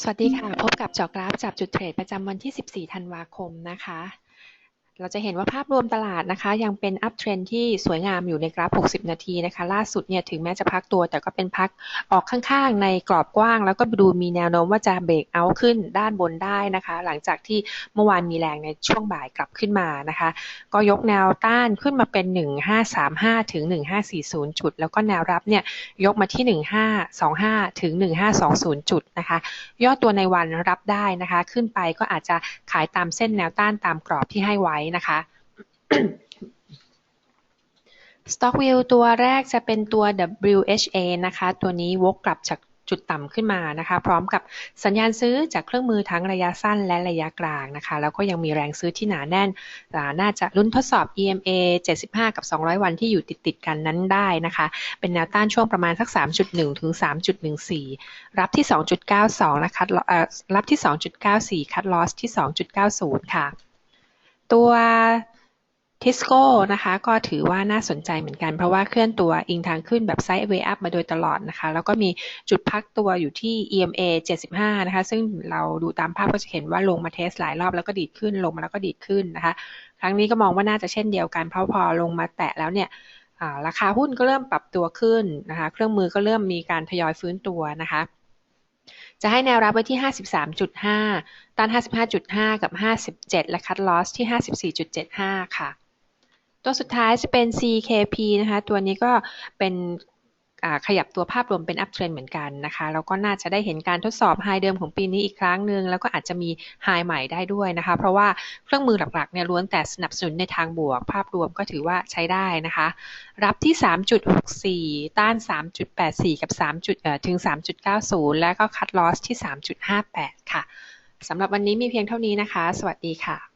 สวัสดีค่ะ พบกับเจอกราฟจับจุดเทรดประจำวันที่ 14 ธันวาคมนะคะ เราจะเห็นว่าภาพรวมตลาดนะคะ ยังเป็นอัพเทรนที่สวยงามอยู่ในกราฟ 60 นาทีนะคะ ล่าสุดเนี่ยถึงแม้จะพักตัว แต่ก็เป็นพักออกข้างๆ ในกรอบกว้าง แล้วก็ดูมีแนวโน้มว่าจะเบรกเอาขึ้นด้านบนได้นะคะ หลังจากที่เมื่อวานมีแรงในช่วงบ่ายกลับขึ้นมานะคะ ก็ยกแนวต้านขึ้นมาเป็น 1535 ถึง 1540 จุด แล้วก็แนวรับเนี่ยยกมาที่ 1525 ถึง 1520 จุดนะคะ ย่อตัวในวันรับได้นะคะ ขึ้นไปก็อาจจะขายตามเส้นแนวต้านตามกรอบที่ให้ไว้นะคะ Stock View ตัวแรกจะเป็นตัว WHA นะคะ ตัวนี้วกกลับจากจุดต่ำขึ้นมานะคะ พร้อมกับสัญญาณซื้อจากเครื่องมือทั้งระยะสั้นและระยะกลางนะคะ แล้วก็ยังมีแรงซื้อที่หนาแน่น น่าจะลุ้นทดสอบ EMA 75 กับ 200 วันที่อยู่ติดติดกันนั้นได้นะคะ เป็นแนวต้านช่วงประมาณสัก 3.1 ถึง 3.14 รับที่ 2.92นะคะรับที่ 2.94 คัดลอสที่ 2.90 ค่ะ ตัวทิสโก้นะคะก็ถือว่าน่าสนใจเหมือนกัน เพราะว่าเคลื่อนตัวอิงทางขึ้นแบบไซด์เวย์อัพมาโดยตลอดนะคะ แล้วก็มีจุดพักตัวอยู่ที่ EMA 75 นะคะ ซึ่งเราดูตามภาพก็จะเห็นว่าลงมาเทสหลายรอบแล้วก็ดีดขึ้นลงมาแล้วก็ดีดขึ้นนะคะ ครั้งนี้ก็มองว่าน่าจะเช่นเดียวกัน เพราะพอลงมาแตะแล้วเนี่ยราคาหุ้นก็เริ่มปรับตัวขึ้นนะคะ เครื่องมือก็เริ่มมีการทยอยฟื้นตัวนะคะ จะให้แนวรับไว้ที่ 53.5 ต้าน 55.5 กับ 57 และคัดลอสที่ 54.75 ค่ะ ตัวสุดท้ายจะเป็น CKP นะคะ ตัวนี้ก็เป็น ขยับตัวภาพรวมเป็นอัพเทรนเหมือนกันนะคะแล้วก็น่าจะได้เห็นการทดสอบไฮเดิมของปีนี้อีกครั้งหนึ่งแล้วก็อาจจะมีไฮใหม่ได้ด้วยนะคะ เพราะว่าเครื่องมือหลักๆเนี่ยล้วนแต่สนับสนุนในทางบวก ภาพรวมก็ถือว่าใช้ได้นะคะ รับที่ 3.64 ต้าน 3.84 กับ3จุดถึง 3.90 และก็คัดลอสที่ 3.58 ค่ะสำหรับวันนี้มีเพียงเท่านี้นะคะ สวัสดีค่ะ